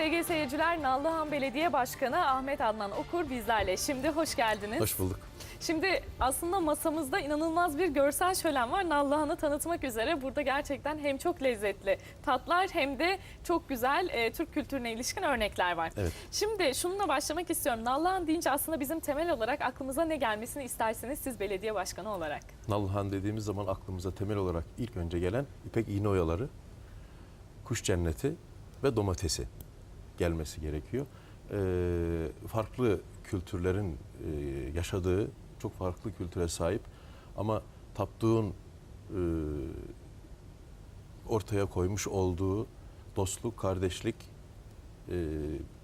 Sevgili seyirciler, Nallıhan Belediye Başkanı Ahmet Adnan Okur bizlerle. Şimdi hoş geldiniz. Hoş bulduk. Şimdi aslında masamızda inanılmaz bir görsel şölen var. Nallıhan'ı tanıtmak üzere burada gerçekten hem çok lezzetli tatlar hem de çok güzel e, Türk kültürüne ilişkin örnekler var. Evet. Şimdi şununla başlamak istiyorum. Nallıhan deyince aslında bizim temel olarak aklımıza ne gelmesini istersiniz siz belediye başkanı olarak? Nallıhan dediğimiz zaman aklımıza temel olarak ilk önce gelen İpek iğne oyaları, kuş cenneti ve domatesi gelmesi gerekiyor. Ee, farklı kültürlerin e, yaşadığı, çok farklı kültüre sahip ama Tapduk'un e, ortaya koymuş olduğu dostluk, kardeşlik e,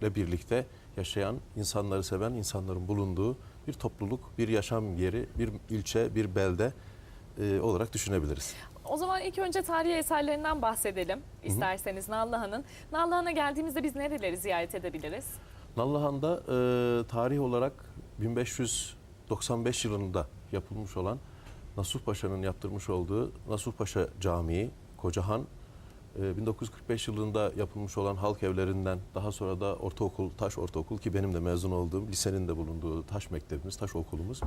ile birlikte yaşayan, insanları seven, insanların bulunduğu bir topluluk, bir yaşam yeri, bir ilçe, bir belde e, olarak düşünebiliriz. O zaman ilk önce tarihi eserlerinden bahsedelim isterseniz Nallıhan'ın. Nallıhan'a geldiğimizde biz nereleri ziyaret edebiliriz? Nallıhan'da e, tarih olarak 1595 yılında yapılmış olan Nasuh Paşa'nın yaptırmış olduğu Nasuh Paşa Camii, Kocahan, e, 1945 yılında yapılmış olan halk evlerinden daha sonra da ortaokul, Taş Ortaokul ki benim de mezun olduğum lisenin de bulunduğu Taş Mektebimiz, Taş Okulumuz.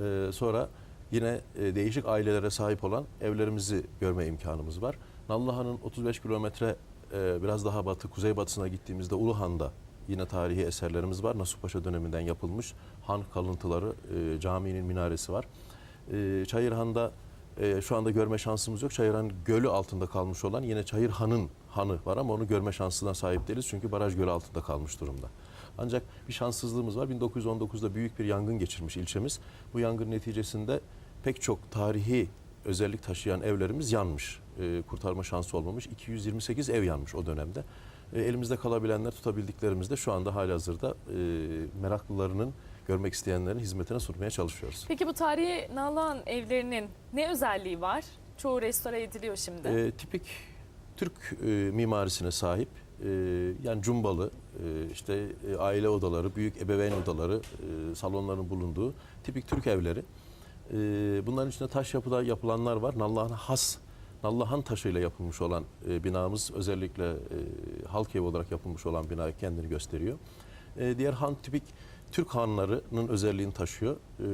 E, sonra yine e, değişik ailelere sahip olan evlerimizi görme imkanımız var. Nallıhan'ın 35 kilometre e, biraz daha batı, kuzeybatısına gittiğimizde Uluhan'da yine tarihi eserlerimiz var. Nasuh Paşa döneminden yapılmış han kalıntıları, e, caminin minaresi var. E, Çayırhan'da e, şu anda görme şansımız yok. Çayırhan Gölü altında kalmış olan yine Çayırhan'ın hanı var ama onu görme şansına sahip değiliz. Çünkü baraj gölü altında kalmış durumda. Ancak bir şanssızlığımız var. 1919'da büyük bir yangın geçirmiş ilçemiz. Bu yangın neticesinde pek çok tarihi özellik taşıyan evlerimiz yanmış. E, kurtarma şansı olmamış. 228 ev yanmış o dönemde. E, elimizde kalabilenler, tutabildiklerimiz de şu anda halihazırda e, meraklılarının, görmek isteyenlerin hizmetine sunmaya çalışıyoruz. Peki bu tarihi Nallıhan evlerinin ne özelliği var? Çoğu restore ediliyor şimdi. E, tipik Türk e, mimarisine sahip e, yani cumbalı e, işte e, aile odaları, büyük ebeveyn odaları, e, salonların bulunduğu tipik Türk evleri. E, bunların içinde taş yapıda yapılanlar var. Nallıhan'a has Nallıhan taşıyla yapılmış olan e, binamız özellikle e, halk evi olarak yapılmış olan bina kendini gösteriyor. E, diğer han tipik Türk hanlarının özelliğini taşıyor. E,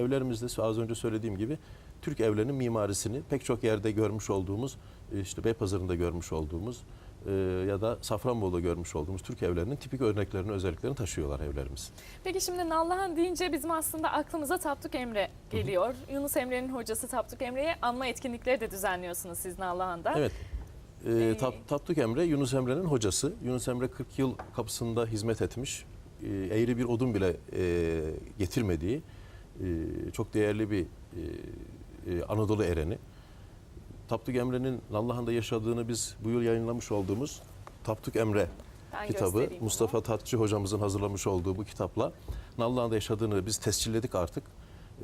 evlerimizde az önce söylediğim gibi Türk evlerinin mimarisini pek çok yerde görmüş olduğumuz, e, işte Beypazarı'nda görmüş olduğumuz e, ya da Safranbolu'da görmüş olduğumuz Türk evlerinin tipik örneklerini, özelliklerini taşıyorlar evlerimiz. Peki şimdi Nallıhan deyince bizim aslında aklımıza Tapduk Emre geliyor. Yunus Emre'nin hocası Tapduk Emre'ye anma etkinlikleri de düzenliyorsunuz siz Nallıhan'da. Evet. E, Ee, Tap, Tapduk Emre, Yunus Emre'nin hocası. Yunus Emre 40 yıl kapısında hizmet etmiş. E, eğri bir odun bile e, getirmediği e, çok değerli bir e, e, Anadolu ereni. Tapduk Emre'nin Nallıhan'da yaşadığını biz bu yıl yayınlamış olduğumuz Tapduk Emre Ben kitabı göstereyim onu. Mustafa Tatçı hocamızın hazırlamış olduğu bu kitapla Nallıhan'da yaşadığını biz tescilledik artık.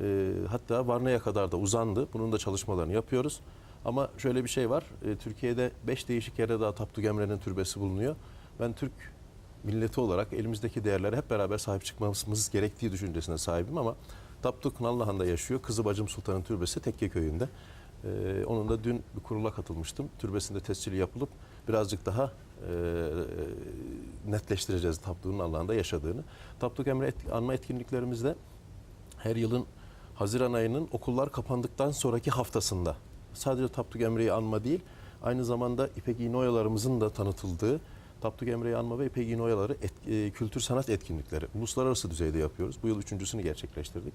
E, hatta Varna'ya kadar da uzandı. Bunun da çalışmalarını yapıyoruz. Ama şöyle bir şey var. e, Türkiye'de 5 değişik yerde daha Tapduk Emre'nin türbesi bulunuyor. Ben Türk milleti olarak elimizdeki değerlere hep beraber sahip çıkmamız gerektiği düşüncesine sahibim ama Tapduk Nallıhan'da yaşıyor. Kızı Bacım Sultan'ın türbesi Tekke köyünde. Ee, onun da dün bir kurula katılmıştım. Türbesinde tescili yapılıp birazcık daha e, netleştireceğiz Tapduk'un Allah'ında yaşadığını. Tapduk Emre et, anma etkinliklerimizde her yılın Haziran ayının okullar kapandıktan sonraki haftasında sadece Tapduk Emre'yi anma değil, aynı zamanda İpek İğne Oyalarımızın da tanıtıldığı Tapduk Emre'yi anma ve İpek İğne Oyaları et- e, kültür sanat etkinlikleri uluslararası düzeyde yapıyoruz. Bu yıl üçüncüsünü gerçekleştirdik.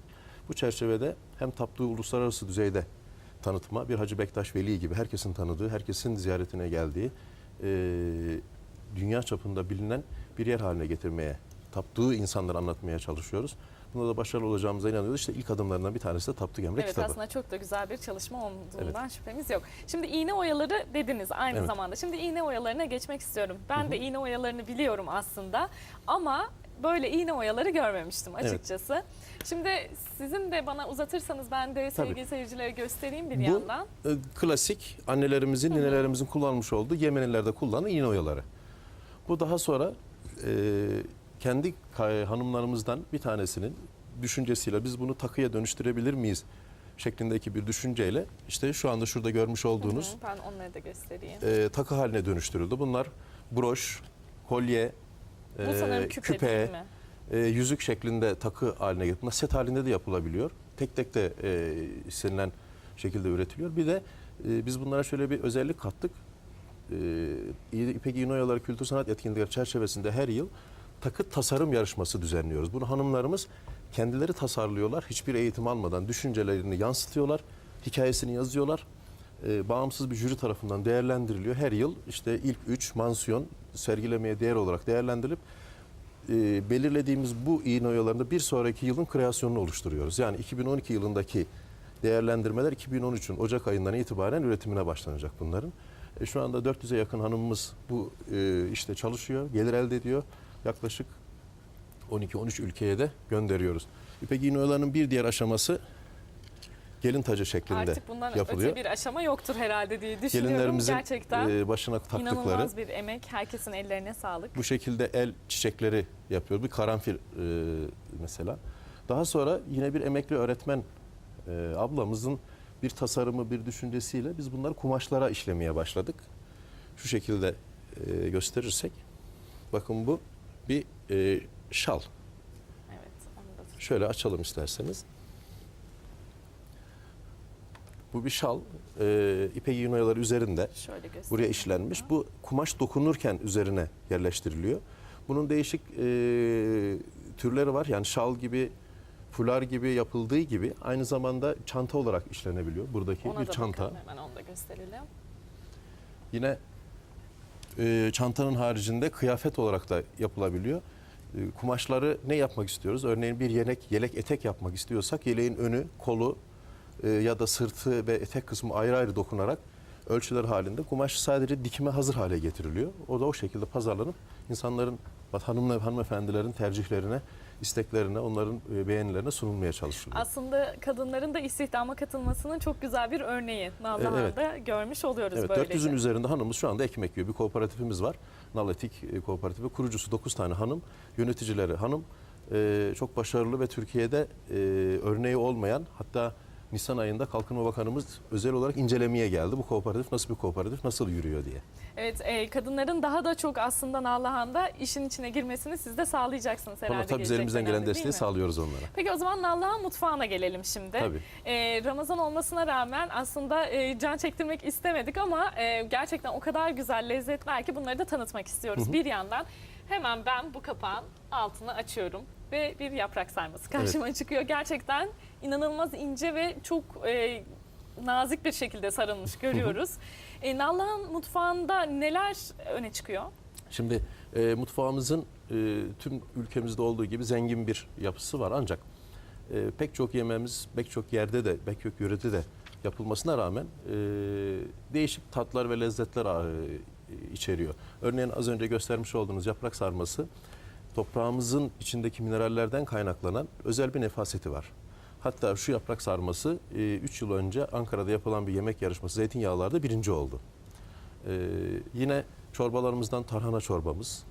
Bu çerçevede hem Tapduk'u uluslararası düzeyde tanıtma, bir Hacı Bektaş Veli gibi herkesin tanıdığı, herkesin ziyaretine geldiği, e, dünya çapında bilinen bir yer haline getirmeye, taptığı insanlara anlatmaya çalışıyoruz. Bunda da başarılı olacağımıza inanıyoruz. İşte ilk adımlarından bir tanesi de Tapduk Emre Evet kitabı. aslında çok da güzel bir çalışma olduğundan şüphemiz yok. Şimdi iğne oyaları dediniz aynı Evet. zamanda. Şimdi iğne oyalarına geçmek istiyorum. Ben de iğne oyalarını biliyorum aslında ama böyle iğne oyaları görmemiştim Evet. açıkçası. Şimdi sizin de bana uzatırsanız ben de Tabii. sevgili seyircilere göstereyim bir Bu yandan. e, klasik annelerimizin, ninelerimizin kullanmış olduğu Yemenilerde kullanılan iğne oyaları. Bu daha sonra e, kendi hanımlarımızdan bir tanesinin düşüncesiyle biz bunu takıya dönüştürebilir miyiz şeklindeki bir düşünceyle işte şu anda şurada görmüş olduğunuz Hı, Ben onları da göstereyim. e, takı haline dönüştürüldü. Bunlar broş, kolye, Bu e, sanırım küpe, değil mi? e, yüzük şeklinde takı haline getirme. Set halinde de yapılabiliyor. Tek tek de e, istenilen şekilde üretiliyor. Bir de e, biz bunlara şöyle bir özellik kattık. E, İpek İğne Oyaları Kültür Sanat Etkinlikleri çerçevesinde her yıl takı tasarım yarışması düzenliyoruz. Bunu hanımlarımız kendileri tasarlıyorlar. Hiçbir eğitim almadan düşüncelerini yansıtıyorlar. Hikayesini yazıyorlar. E, bağımsız bir jüri tarafından değerlendiriliyor. Her yıl işte ilk üç mansiyon sergilemeye değer olarak değerlendirilip e, belirlediğimiz bu iğne oyalarında bir sonraki yılın kreasyonunu oluşturuyoruz. Yani 2012 yılındaki değerlendirmeler 2013'ün Ocak ayından itibaren üretimine başlanacak bunların. E, şu anda 400'e yakın hanımımız bu e, işte çalışıyor, gelir elde ediyor. Yaklaşık 12-13 ülkeye de gönderiyoruz. İpek iğne oyalarının bir diğer aşaması gelin tacı şeklinde Artık bundan yapılıyor. öte bir aşama yoktur herhalde diye düşünüyorum. Gelinlerimizin Gerçekten e, başına taktıkları inanılmaz bir emek. Herkesin ellerine sağlık. bu şekilde el çiçekleri yapıyoruz. Bir karanfil e, mesela. Daha sonra yine bir emekli öğretmen e, ablamızın bir tasarımı, bir düşüncesiyle biz bunları kumaşlara işlemeye başladık. Şu şekilde e, gösterirsek. Bakın bu bir e, şal. Evet. Şöyle açalım isterseniz. Bu bir şal. E, ipek iğne oyaları üzerinde. şöyle. Buraya işlenmiş. Bu kumaş dokunurken üzerine yerleştiriliyor. Bunun değişik e, türleri var. Yani şal gibi, fular gibi yapıldığı gibi aynı zamanda çanta olarak işlenebiliyor. Buradaki Ona bir da çanta. hemen onu da gösterelim. Yine e, çantanın haricinde kıyafet olarak da yapılabiliyor. E, kumaşları ne yapmak istiyoruz? Örneğin bir yelek, yelek etek yapmak istiyorsak yeleğin önü, kolu e, ya da sırtı ve etek kısmı ayrı ayrı dokunarak ölçüler halinde kumaş sadece dikime hazır hale getiriliyor. O da o şekilde pazarlanıp insanların, hanım hanımefendilerin tercihlerine, isteklerine, onların e, beğenilerine sunulmaya çalışılıyor. Aslında kadınların da istihdama katılmasının çok güzel bir örneği. E, Nallıhan'da görmüş oluyoruz Evet, böylece. 400'ün üzerinde hanımız şu anda ekmek yiyor. Bir kooperatifimiz var. Naletik Kooperatifi. Kurucusu 9 tane hanım, yöneticileri hanım. E, çok başarılı ve Türkiye'de e, örneği olmayan hatta Nisan ayında Kalkınma Bakanımız özel olarak incelemeye geldi. Bu kooperatif nasıl bir kooperatif, nasıl yürüyor diye. Evet, e, kadınların daha da çok aslında Nallıhan'da işin içine girmesini siz de sağlayacaksınız herhalde. Ama tabii dönemde, gelen desteği sağlıyoruz onlara. Peki o zaman Nallıhan mutfağına gelelim şimdi. Tabii. Ee, Ramazan olmasına rağmen aslında e, can çektirmek istemedik ama e, gerçekten o kadar güzel lezzetler ki bunları da tanıtmak istiyoruz. Bir yandan hemen ben bu kapağın altını açıyorum ve bir yaprak sarması karşıma çıkıyor. Gerçekten inanılmaz ince ve çok e, nazik bir şekilde sarılmış görüyoruz. e, Nallıhan mutfağında neler öne çıkıyor? Şimdi e, mutfağımızın e, tüm ülkemizde olduğu gibi zengin bir yapısı var ancak e, pek çok yemeğimiz pek çok yerde de pek çok yörede de yapılmasına rağmen e, değişik tatlar ve lezzetler e, içeriyor. Örneğin az önce göstermiş olduğunuz yaprak sarması toprağımızın içindeki minerallerden kaynaklanan özel bir nefaseti var. Hatta şu yaprak sarması 3 yıl önce Ankara'da yapılan bir yemek yarışması zeytinyağlarda birinci oldu. Ee, yine çorbalarımızdan tarhana çorbamız,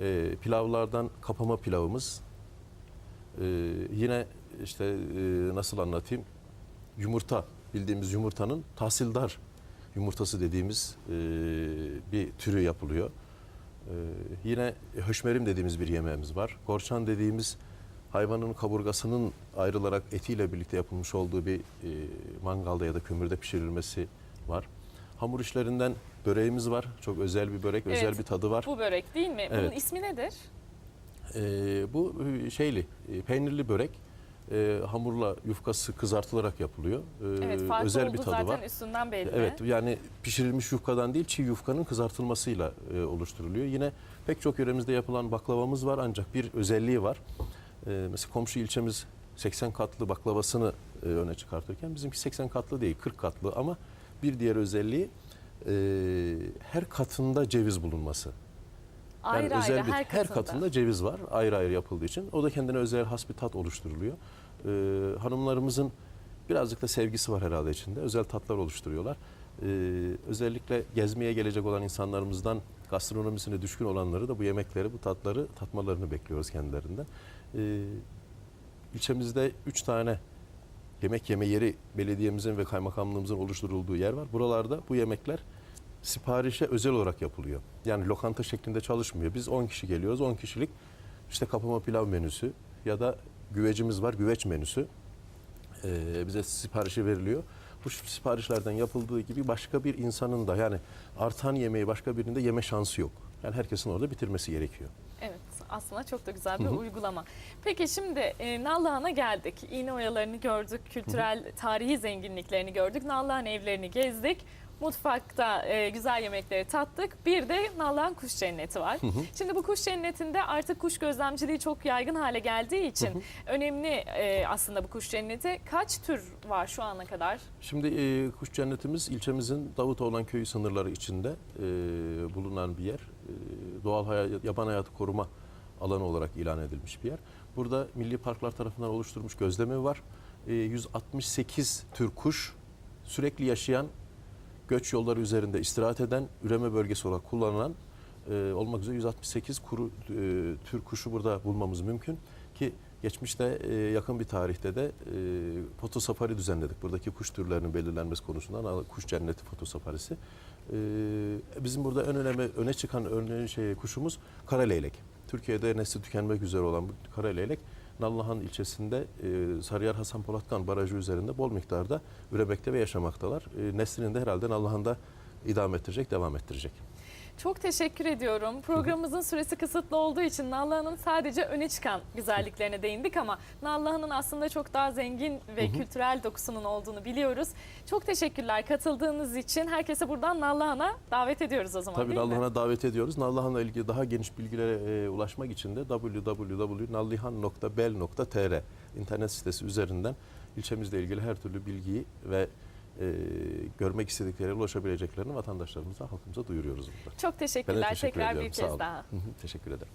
e, pilavlardan kapama pilavımız, e, yine işte e, nasıl anlatayım yumurta bildiğimiz yumurtanın tahsildar yumurtası dediğimiz e, bir türü yapılıyor. E, yine höşmerim dediğimiz bir yemeğimiz var. Korçan dediğimiz hayvanın kaburgasının ayrılarak etiyle birlikte yapılmış olduğu bir e, mangalda ya da kömürde pişirilmesi var. Hamur işlerinden böreğimiz var. Çok özel bir börek, özel Evet, bir tadı var. Bu börek değil mi? Bunun Evet. ismi nedir? Ee, bu e, şeyli, e, peynirli börek. E, hamurla yufkası kızartılarak yapılıyor. Ee, Evet, farklı özel bir tadı zaten var. üstünden belli. Evet yani pişirilmiş yufkadan değil çiğ yufkanın kızartılmasıyla e, oluşturuluyor. Yine pek çok yöremizde yapılan baklavamız var ancak bir özelliği var. E, mesela komşu ilçemiz 80 katlı baklavasını e, öne çıkartırken bizimki 80 katlı değil 40 katlı ama bir diğer özelliği e, her katında ceviz bulunması. Yani Ayrı özel ayrı bir, her katında. ceviz var ayrı ayrı yapıldığı için. O da kendine özel has bir tat oluşturuluyor. Ee, hanımlarımızın birazcık da sevgisi var herhalde içinde. Özel tatlar oluşturuyorlar. Ee, özellikle gezmeye gelecek olan insanlarımızdan gastronomisine düşkün olanları da bu yemekleri, bu tatları tatmalarını bekliyoruz kendilerinden. Ee, ilçemizde üç tane yemek yeme yeri belediyemizin ve kaymakamlığımızın oluşturulduğu yer var. Buralarda bu yemekler siparişe özel olarak yapılıyor. Yani lokanta şeklinde çalışmıyor. Biz 10 kişi geliyoruz. 10 kişilik işte kapama pilav menüsü ya da güvecimiz var. Güveç menüsü. Ee, bize siparişi veriliyor. Bu siparişlerden yapıldığı gibi başka bir insanın da yani artan yemeği başka birinde yeme şansı yok. Yani herkesin orada bitirmesi gerekiyor. Evet aslında çok da güzel bir uygulama. Peki şimdi e, Nallıhan'a geldik. İğne oyalarını gördük, kültürel tarihi zenginliklerini gördük. Nallıhan evlerini gezdik. Mutfakta e, güzel yemekleri tattık. Bir de Nallıhan Kuş Cenneti var. Şimdi bu kuş cennetinde artık kuş gözlemciliği çok yaygın hale geldiği için önemli e, aslında bu kuş cenneti. Kaç tür var şu ana kadar? Şimdi e, kuş cennetimiz ilçemizin Davutoğlan köyü sınırları içinde e, bulunan bir yer. E, doğal hayat, yaban hayatı koruma alanı olarak ilan edilmiş bir yer. Burada milli parklar tarafından oluşturulmuş gözlemi var. E, 168 tür kuş sürekli yaşayan göç yolları üzerinde istirahat eden, üreme bölgesi olarak kullanılan e, olmak üzere 168 kuru e, tür kuşu burada bulmamız mümkün ki geçmişte e, yakın bir tarihte de e, foto safari düzenledik. Buradaki kuş türlerinin belirlenmesi konusunda ana- kuş cenneti foto safarisi. E, bizim burada en önemli öne çıkan örneğin şey kuşumuz kara leylek. Türkiye'de nesli tükenmek üzere olan kara leylek Nallıhan ilçesinde e, Sarıyer Hasan Polatkan Barajı üzerinde bol miktarda üremekte ve yaşamaktalar. E, neslini de herhalde Nallıhan'da idame ettirecek, devam ettirecek. Çok teşekkür ediyorum. Programımızın süresi kısıtlı olduğu için Nallıhan'ın sadece öne çıkan güzelliklerine değindik ama Nallıhan'ın aslında çok daha zengin ve kültürel dokusunun olduğunu biliyoruz. Çok teşekkürler katıldığınız için. Herkese buradan Nallıhan'a davet ediyoruz o zaman Tabii? Nallıhan'a davet ediyoruz. Nallıhan'la ilgili daha geniş bilgilere e, ulaşmak için de www.nallihan.bel.tr internet sitesi üzerinden ilçemizle ilgili her türlü bilgiyi ve e, görmek istedikleri ulaşabileceklerini vatandaşlarımıza, halkımıza duyuruyoruz burada. Çok Ben de teşekkürler teşekkür tekrar ediyorum. bir Sağ kez olun. daha. Hı hı, Teşekkür ederim.